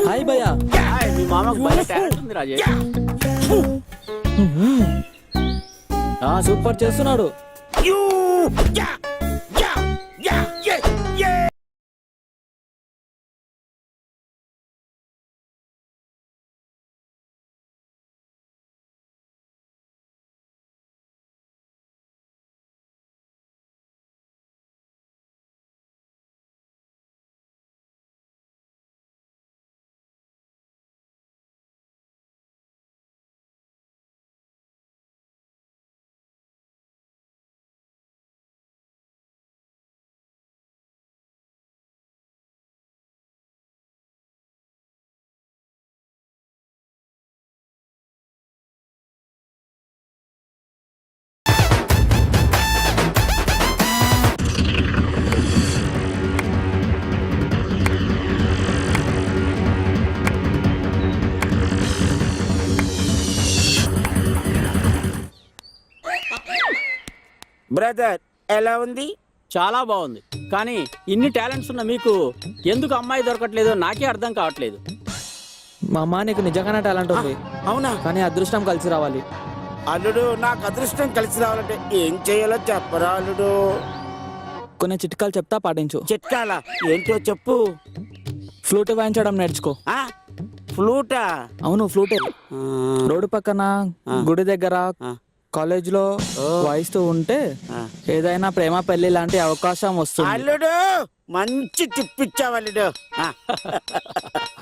Hi భయ్యా yeah! మీ మామకు భలే టాలెంట్ ఉంది రాజేష్ యా! ఫు! ఆ, సూపర్ చేస్తున్నాడు బ్రదర్ ఎలా ఉంది? చాలా బాగుంది. కానీ ఇన్ని టాలెంట్స్ ఉన్న మీకు ఎందుకు అమ్మాయి దొరకట్లేదో నాకే అర్థం కావట్లేదు. మా అమ్మ నీకు నిజంగానే టాలెంట్ ఉంది. అవునా? కానీ అదృష్టం కలిసి రావాలి. అల్లుడు నాకు అదృష్టం కలిసి రావాలంటే ఏం చేయాలో చెప్పరా అల్లుడు. కొన్ని చిట్కాలు చెప్తా పాటించు. చిట్కాల? ఏంటో చెప్పు. ఫ్లూట్ వాయించడం నేర్చుకో. ఆ? ఫ్లూటా? అవును ఫ్లూటే. రోడ్డు పక్కన గుడి దగ్గర ఆ. కాలేజ్లో వాయిస్తూ ఉంటే. ఏదైనా ప్రేమ పెళ్ళి లాంటి అవకాశం వస్తుంది. అల్లుడు మంచి టిప్పిచ్చావు అల్లుడు. ఆ,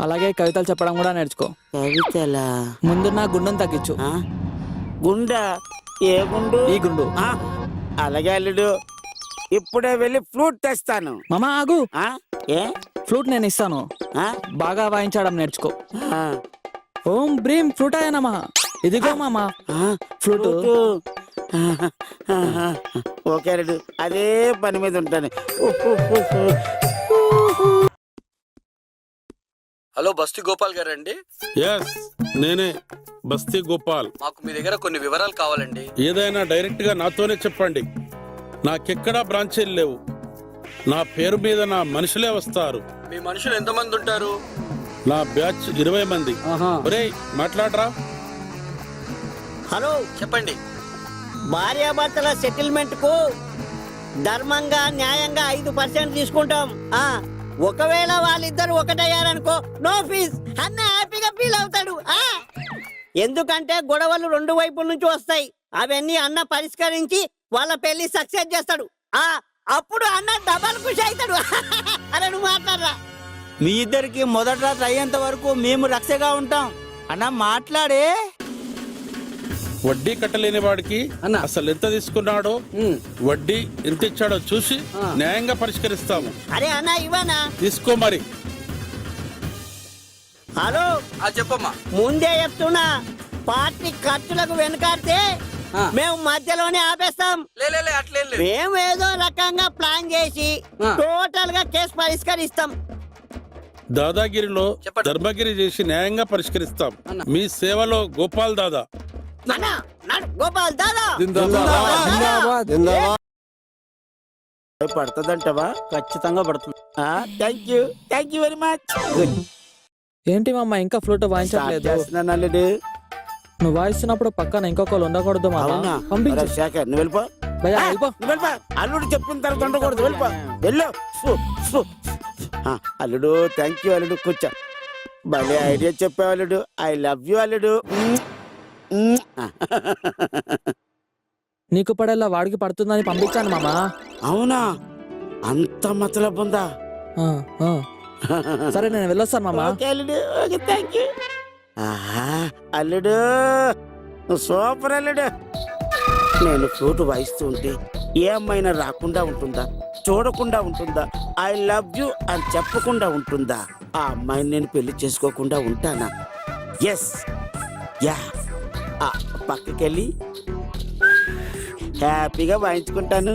అలాగే కవితలు చెప్పడం కూడా నేర్చుకో. కవితలా? ముందు నా గుండెను తగ్గించు. ఆ? గుండా? ఏ గుండు? ఈ గుండు. ఆ, అలాగే అల్లుడు ఇప్పుడే వెళ్ళి ఫ్లూట్ తెస్తాను. మామ ఆగు. ఆ? ఏ? ఫ్లూట్ నేను ఇస్తాను. ఆ? బాగా వాయించడం నేర్చుకో. ఆ, ఓం బ్రీం ఫ్లూట్ అయ్యానమ్మా ఇదిగో మామ. ఫ్లూటు. ఓకే అల్లుడు అదే పని మీద ఉంటాను. హలో బస్తి గోపాల్ గారండి? ఎస్ నేనే బస్తీ గోపాల్. మాకు మీ దగ్గర కొన్ని వివరాలు కావాలండి. ఏదైనా డైరెక్ట్గా నాతోనే చెప్పండి. నాకెక్కడా బ్రాంచీలు లేవు. నా పేరు మీద నా మనుషులే వస్తారు. మీ మనుషులు ఎంతమంది ఉంటారు? నా బ్యాచ్ ఇరవై మంది. ఒరేయ్ మాట్లాడరా? హలో చెప్పండి. భార్యాభర్తల సెటిల్మెంట్కు ధర్మంగా న్యాయంగా ఐదు పర్సెంట్ తీసుకుంటాం. ఆ ఒకవేళ వాళ్ళిద్దరు ఒకటయ్యారనుకో నో ఫీజ్. అన్న హ్యాపీగా ఫీల్ అవుతాడు. ఆ ఎందుకంటే గొడవలు రెండు వైపుల నుంచి వస్తాయి. అవన్నీ అన్న పరిష్కరించి వాళ్ళ పెళ్ళి సక్సెస్ చేస్తాడు. ఆ అప్పుడు అన్న డబల్ ఖుషి అవుతాడు. అరే నువ్వు మాట్లాడరా. మీ ఇద్దరికి మొదట రాత్రి అయ్యేంత వరకు మేము రక్షగా ఉంటాం. అన్న మాట్లాడే. వడ్డీ కట్టలేని వాడికి అన్న. అసలు ఎంత తీసుకున్నాడో వడ్డీ ఎంత ఇచ్చాడో చూసి న్యాయంగా పరిష్కరిస్తాము. అరే అన్న ఇవ్వనా? తీసుకో మరి. హలో? చెప్పమ్మా. ముందే చెప్తున్నా పార్టీ ఖర్చులకు వెనకాడితే. మేము మధ్యలోనే ఆపేస్తాం. లే లే, లే అట్లేం లేదు. మేము ఏదో రకంగా ప్లాన్ చేసి. టోటల్గా కేసు పరిష్కరిస్తాం. దాదాగిరిలో. ధర్మగిరి చేసి న్యాయంగా పరిష్కరిస్తాం. అన్న. మీ సేవలో గోపాల్ దాదా. గోపాల్ దాదా! పడుతుందంటవా? ఖచ్చితంగా పడుతుంది. Thank you thank you very much ఏంటి మామ ఇంకా ఫ్లూట్ వాయించట్లేదు? చేస్తున్నాను అల్లుడు నువ్వు వాయిస్తున్నప్పుడు పక్కన ఇంకొకరు ఉండకూడదు మామ. అవునా? పంపించు. అరే, శేఖర్ నువ్వు వెళ్ళిపో. భయ్యా వెళ్ళిపో. నువ్వు వెళ్ళిపో. అల్లుడు చెప్పిన తర్వాత ఉండకూడదు వెళ్ళిపో. వెళ్ళు. ఫు, ఫు. ఆ, అల్లుడు థ్యాంక్ యూ అల్లుడు. కూర్చో. భలే ఐడియా చెప్పావు అల్లుడు. ఐ లవ్ యూ అల్లుడు. నీకు పడేలా వాడికి పడుతుందని పంపించాను మామ. అవునా? అంత మతలబ్ ఉందా? ఆ, ఆ. సరే నేను వెళ్ళొస్తాను మామ. ఓకే అల్లుడు. ఓకే థ్యాంక్ యూ ఆహా అల్లుడు. నువ్వు సూపర్ అల్లుడు. నేను ఫ్లూట్ వాయిస్తూ ఉంటే ఏ అమ్మాయినా రాకుండా ఉంటుందా? చూడకుండా ఉంటుందా? ఐ లవ్ యు అని చెప్పకుండా ఉంటుందా? ఆ అమ్మాయిని నేను పెళ్ళి చేసుకోకుండా ఉంటానా? ఎస్ యా పక్కకెళ్ళి హ్యాపీగా వాయించుకుంటాను.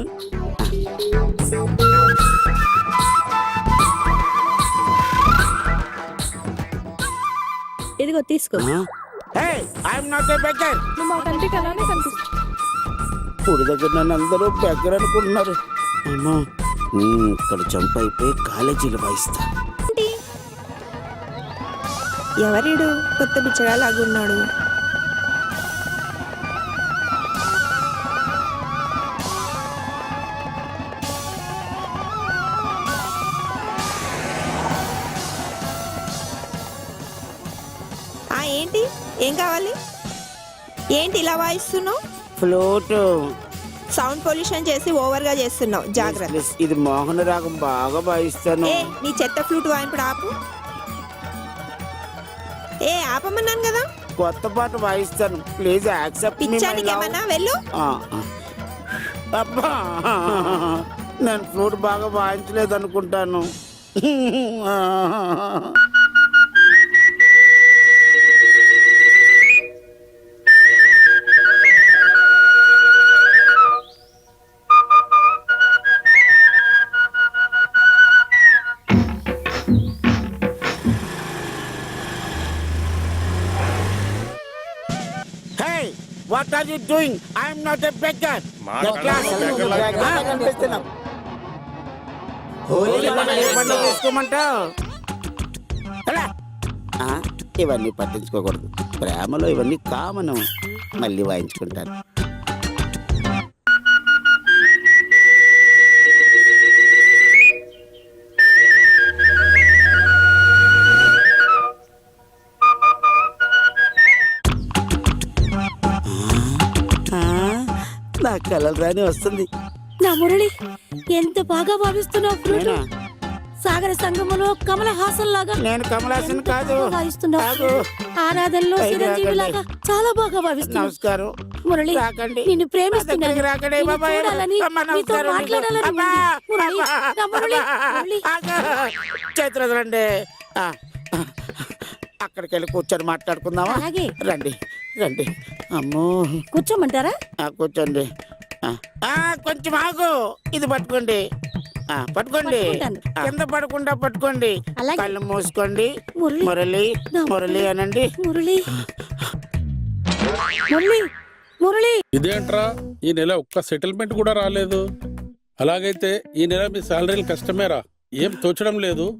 ఇదిగో తీసుకో. ఊరి దగ్గర నన్ను అందరూ బెగ్గర్ అనుకుంటున్నారు. అమ్మో ఇక్కడ జంప్ అయిపోయి కాలేజీలు వాయిస్తా. ఎవరీడు? కొత్త బిచ్చగా లాగున్నాడు వాయిస్తున్నావు? ఫ్లూట్. సౌండ్ పొల్యూషన్ చేసి ఓవర్గా చేస్తున్నావు జాగ్రత్త. ఇది మోహన రాగం బాగా వాయిస్తాను. ఏ నీ చెత్త ఫ్లూట్ వాయింపుడు ఆపు. ఏ ఆపమన్నాను కదా. కొత్త పాట వాయిస్తాను. ప్లీజ్ యాక్సెప్ట్ పిచ్చానికి ఏమన్నా వెళ్ళు. అబ్బా నేను ఫ్లూట్ బాగా వాయించలేదు అనుకుంటాను what are you doing I am not a beggar కనిపిస్తున్నాం? ఆ, ఇవన్నీ పట్టించుకోకూడదు. ప్రేమలో ఇవన్నీ కామను. మళ్ళీ వాయించుకుంటాను కలలు రాని వస్తుంది నా మురళి ఎంత బాగా భావిస్తున్నావు ఫ్రూట్? సాగర సంగమంలో కమల హాసన్ లాగా నేను కమలాసన్ కాదు భావిస్తున్నావు ఆరాధనలో చిరంజీవి. లాగా చాలా బాగా భావిస్తున్నావు నమస్కారం మురళి రాకండి నిన్ను ప్రేమిస్తున్నాను. చూడాలని నీతో. మాట్లాడాలని. మురళి నా మురళి. మురళి. చేతులు వదలండి. అక్కడికి వెళ్ళి కూర్చొని మాట్లాడుకుందామా రండి రండి. అమ్మో. కూర్చోమంటారా? ఆ, కూర్చోండి. ఆ, ఆ, కొంచెం ఆగు. ఇది పట్టుకోండి. ఆ, పట్టుకోండి. పట్టుకుంటాను. ఆ, కింద పడకుండా పట్టుకోండి. అలాగే. కళ్ళు మూసుకోండి. మురళి. మురళి నా మురళి అనండి. మురళి. మురళి. మురళి. ఇదేంట్రా? ఈ నెల ఒక్క సెటిల్మెంట్ కూడా రాలేదు. అలాగైతే ఈ నెల మీ శాలరీలు కష్టమేరా? ఏం తోచడం లేదు.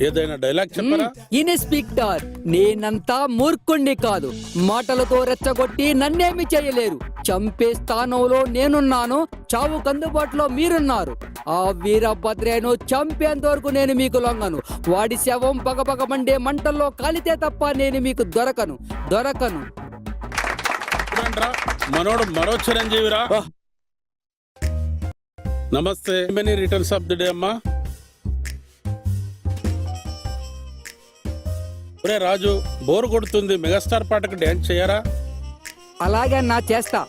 ఏదైనా డైలాగ్ చెప్పరా? ఇన్స్పెక్టర్ నేనంతా మూర్ఖుణ్ణి కాదు. మాటలతో రెచ్చగొట్టి నన్నేమి చేయలేరు. చంపే స్థానంలో నేనున్నాను. చావు కందుబాటులో మీరున్నారు. ఆ వీరభద్రేను చంపేంత వరకు నేను మీకు లొంగను. వాడి శవం పగపగ మండే మంటల్లో కాలితే తప్ప నేను మీకు దొరకను. దొరకను. మనోడు మరో చిరంజీవిరా. నమస్తే. Many returns of the day అమ్మా. ఒరే రాజు బోర్ కొడుతుంది మెగాస్టార్ పాటకు డ్యాన్స్ చేయరా అలాగే నా చేస్తా.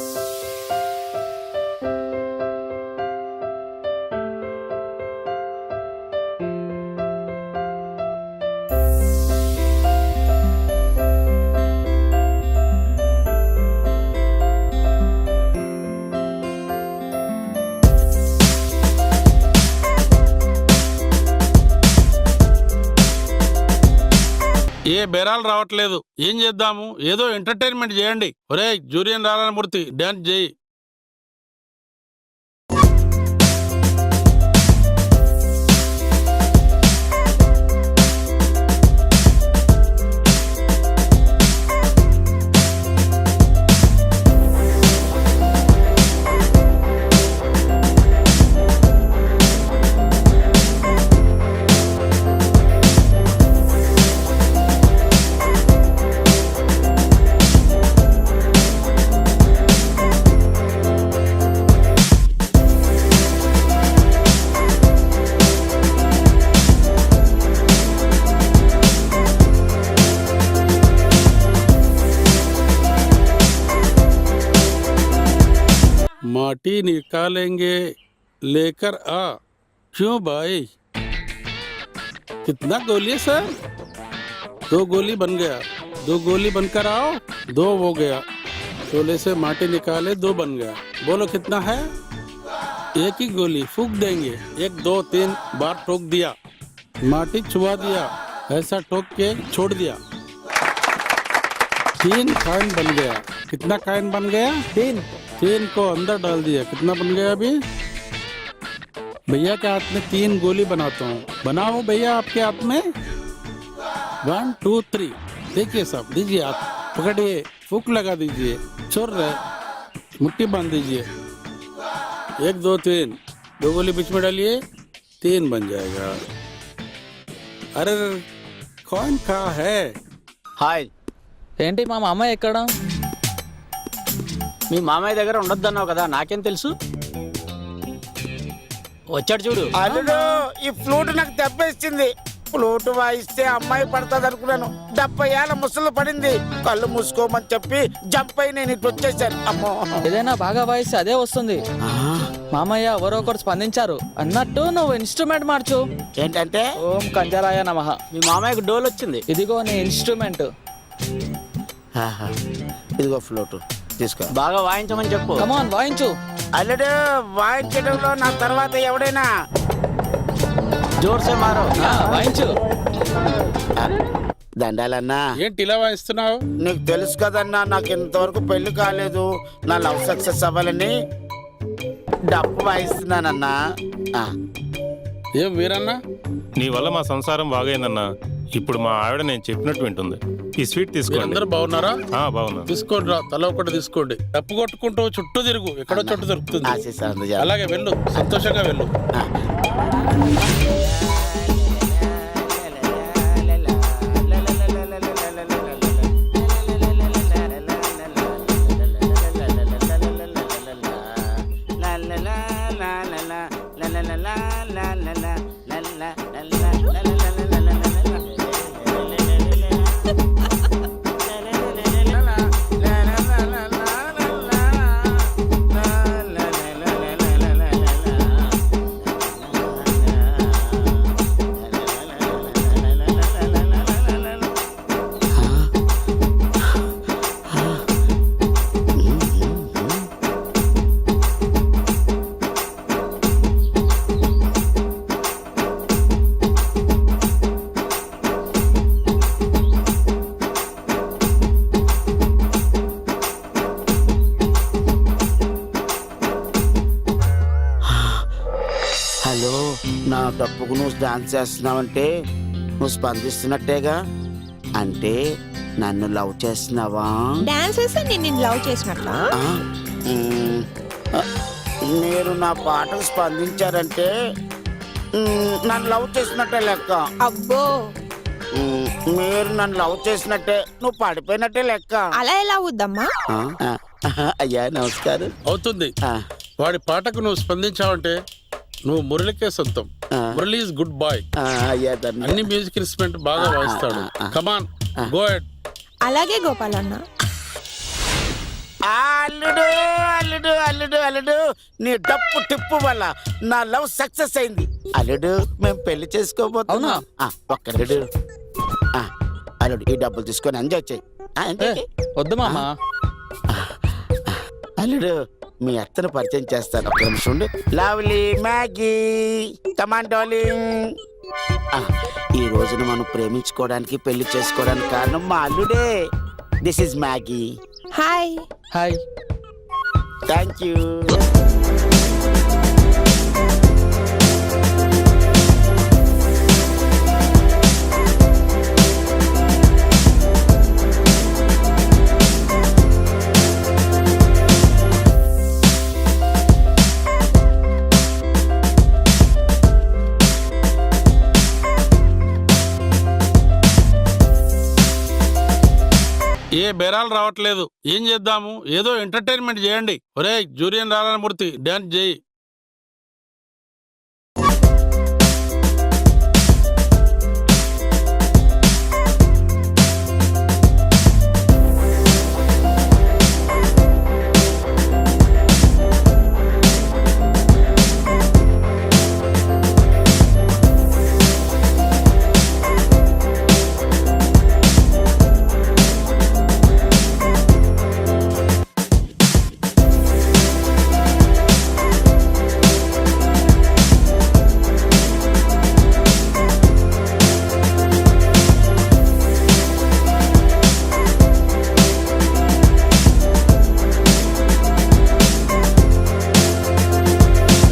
బేరాలు రావట్లేదు. ఏం చేద్దాము? ఏదో ఎంటర్టైన్మెంట్ చేయండి. ఒరే జూరియన్ నారాయణమూర్తి డ్యాన్స్ చేయి. माटी निकालेंगे, लेकर आ। क्यों भाई? कितना गोली है, सर? दो गोली बन गया। दो गोली बनकर आओ, दो हो गया। चोले से माटी निकाले, दो बन गया। बोलो कितना है? एक ही गोली, फूक देंगे। एक, दो, तीन बार ठोक दिया। माटी छुआ दिया, ऐसा ठोक के छोड़ दिया। तीन कॉइन बन गया। कितना कॉइन बन गया? तीन। तीन को अंदर डाल दिया कितना बन गया अभी भैया के हाथ में तीन गोली बनाता हूँ बनाओ भैया आपके हाथ में वन टू थ्री देखिए साहब दीजिए आप पकड़िए फूक लगा दीजिए छोड़ रहे मुट्ठी बांध दीजिए एक दो तीन दो गोली बीच में डालिए तीन बन जाएगा अरे कौन कहा है హాయ్ ఏంటి మా మామయ్య ఎక్కడ మీ మామయ్య దగ్గర ఉండొద్దన్నావు కదా నాకేం తెలుసు? వచ్చాడు చూడు. అల్లుడు ఈ ఫ్లూట్ నాకు దెబ్బ ఇచ్చింది. ఫ్లూట్ వాయిస్తే అమ్మాయి పడుతుంది అనుకున్నాను డెబ్బై ఏళ్ళ ముసలు పడింది. కళ్ళు మూసుకోమని చెప్పి జంప్ అయి నేను ఇటు వచ్చేసాను. అమ్మో. ఏదైనా బాగా వాయిస్తే అదే వస్తుంది. మామయ్య ఎవరో ఒకరు స్పందించారు. అన్నట్టు నువ్వు ఇన్స్ట్రుమెంట్ మార్చు. ఏంటంటే? ఓం కంజరాయ నమః. మీ మామయ్యకు డోల్ వచ్చింది ఇదిగో నీ ఇన్స్ట్రుమెంట్ ఇదిగో ఫ్లూట్. తీసుకో. బాగా వాయించమని చెప్పు. కమాన్ వాయించు. అల్లుడు వాయించడంలో నా తర్వాత ఎవడైనా? జోర్సే మారో. ఆ, వాయించు. దండాలన్నా. ఏంటి ఇలా వాయిస్తున్నావు? నీకు తెలుసు కదన్నా నాకు ఇంతవరకు పెళ్ళి కాలేదు. నా లవ్ సక్సెస్ అవ్వాలని డబ్బు వాయిస్తున్నానన్నా. ఏం వీరన్నా? నీ వల్ల మా సంసారం బాగైందన్నా. ఇప్పుడు మా ఆవిడ నేను చెప్పినట్టు వింటుంది ఈ స్వీట్ తీసుకోండి మీరందరూ బాగున్నారా ఆ, బాగున్నా తీసుకోండి రా తల ఒకటి తీసుకోండి డప్పు కొట్టుకుంటూ చుట్టూ తిరుగు ఎక్కడో చోటు దొరుకుతుంది ఆశీస్సు అందజేయాలి. అలాగే వెళ్ళు సంతోషంగా వెళ్ళు డాన్స్ చేస్తున్నావంటే నువ్వు స్పందిస్తున్నట్టేగా? అంటే నన్ను లవ్ చేస్తున్నావా? డాన్స్ వేస్తే నేను నిన్ను లవ్ చేసినట్లా? ఆ? మ్మ్. ఆ, మీరు నా పాటకు స్పందించారంటే మ్మ్, నన్ను లవ్ చేసినట్టే లెక్క. అబ్బో! మ్మ్, మీరు నన్ను లవ్ చేసినట్టే నువ్వు పడిపోయినట్టే లెక్క. అలా ఎలా అవుద్దమ్మా? ఆ, ఆ, అయ్యా నమస్కారం. అవుతుంది. ఆ, వాడి పాటకు నువ్వు స్పందించావంటే నువ్వు మురళికే సొంతం. మురళి ఇస్ గుడ్ బాయ్ అన్ని మ్యూజిక్ ఇన్స్ట్రుమెంట్ బాగా వాయిస్తాడు. కమాన్ గో ఎట్ అలాగే గోపాలన్న. అల్లుడు అల్లుడు అల్లుడు అల్లుడు నీ డప్పు టిప్పు వల్ల నా లవ్ సక్సెస్ అయింది. అల్లుడు మేము పెళ్ళి చేసుకోబోతున్నాం. ఆ, ఒక్క అల్లుడు ఈ డబ్బులు తీసుకొని ఎంజాయ్ చేయి. ఆ, ఎంజాయ్ చేయి. వద్దు మామ. అల్లుడు మీ అత్తను పరిచయం చేస్తాను. ఒక నిమిషం ఉండు. Lovely Maggi. కమాన్ డార్లింగ్ ఆ, ఈ రోజున మనం ప్రేమించుకోవడానికి పెళ్ళి చేసుకోవడానికి కారణం మా అల్లుడే. This is Maggi. Hi hi thank you ఏ బేరాలు రావట్లేదు. ఏం చేద్దాము? ఏదో ఎంటర్టైన్మెంట్ చేయండి. ఒరే జూరియన్ నారాయణమూర్తి డాన్స్ చేయి.